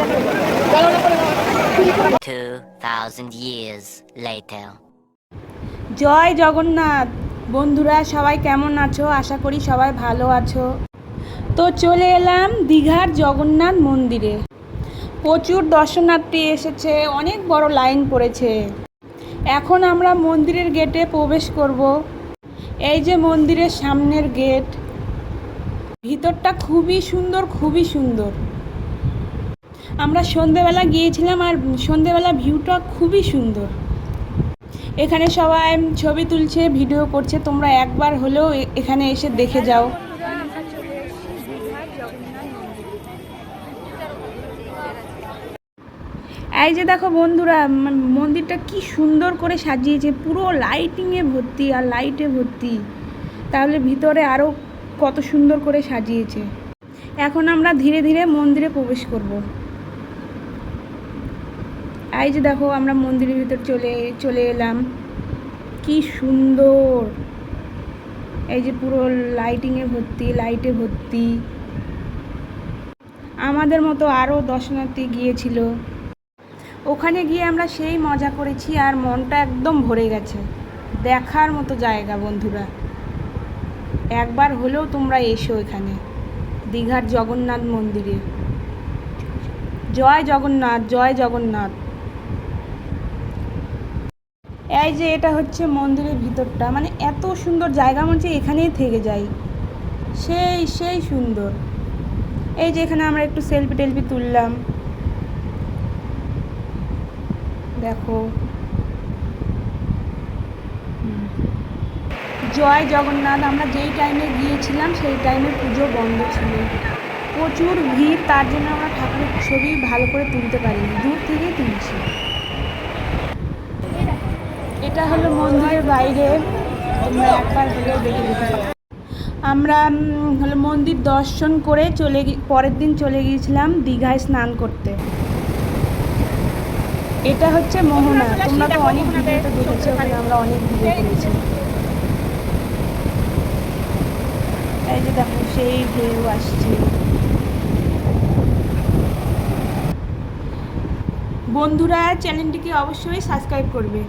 2,000 years later. জয় জগন্নাথ। বন্ধুরা সবাই কেমন আছো? আশা করি সবাই ভালো আছো। তো চলে এলাম দীঘার জগন্নাথ মন্দিরে। প্রচুর দর্শনার্থী এসেছে অনেক বড় লাইন পড়েছে। এখন আমরা মন্দিরের গেটে প্রবেশ করব। এই যে মন্দিরের সামনের গেট ভিতরটা খুবই সুন্দর খুবই সুন্দর। আমরা সন্ধেবেলা গিয়েছিলাম আর সন্ধেবেলা ভিউটা খুবই সুন্দর। এখানে সবাই ছবি তুলছে ভিডিও করছে, তোমরা একবার হলেও এখানে এসে দেখে যাও। এই যে দেখো বন্ধুরা মন্দিরটা কি সুন্দর করে সাজিয়েছে, পুরো লাইটিংয়ে ভর্তি আর লাইটে ভর্তি। তাহলে ভিতরে আরও কত সুন্দর করে সাজিয়েছে। এখন আমরা ধীরে ধীরে মন্দিরে প্রবেশ করব। এই যে দেখো, আমরা মন্দিরের ভিতর চলে চলে এলাম। কি সুন্দর! এই যে পুরো লাইটিংয়ে ভর্তি লাইটে ভর্তি। আমাদের মতো আরও দর্শনার্থী গিয়েছিল। ওখানে গিয়ে আমরা সেই মজা করেছি আর মনটা একদম ভরে গেছে। দেখার মতো জায়গা, বন্ধুরা। একবার হলেও তোমরা এসো এখানে, দীঘার জগন্নাথ মন্দিরে। জয় জগন্নাথ জয় জগন্নাথ। এই যে এটা হচ্ছে মন্দিরের ভিতরটা মানে এত সুন্দর জায়গা মনে হচ্ছে এখানেই থেকে যাই। সেই সেই সুন্দর। এই যে এখানে আমরা একটু সেলফি টেলফি তুললাম। দেখো। জয় জগন্নাথ, আমরা যেই টাইমে গিয়েছিলাম, সেই টাইমে পুজো বন্ধ ছিল। প্রচুর ভিড়, তার জন্য আমরা ঠাকুরের ছবি ভালো করে তুলতে পারিনি। দূর থেকেই তুলছি। এটা হলো মন্দিরের বাইরে। দেখে আমরা হলো মন্দির দর্শন করে চলে পরের দিন চলে গিয়েছিলাম দীঘায় স্নান করতে। এটা হচ্ছে মোহনা। তোমরা তো অনেক ভিডিওতে দেখেছ ওখানে আমরা অনেক এই যে দেখো, সেই ঢেউ আসছে। বন্ধুরা চ্যানেলটিকে অবশ্যই সাবস্ক্রাইব করবে।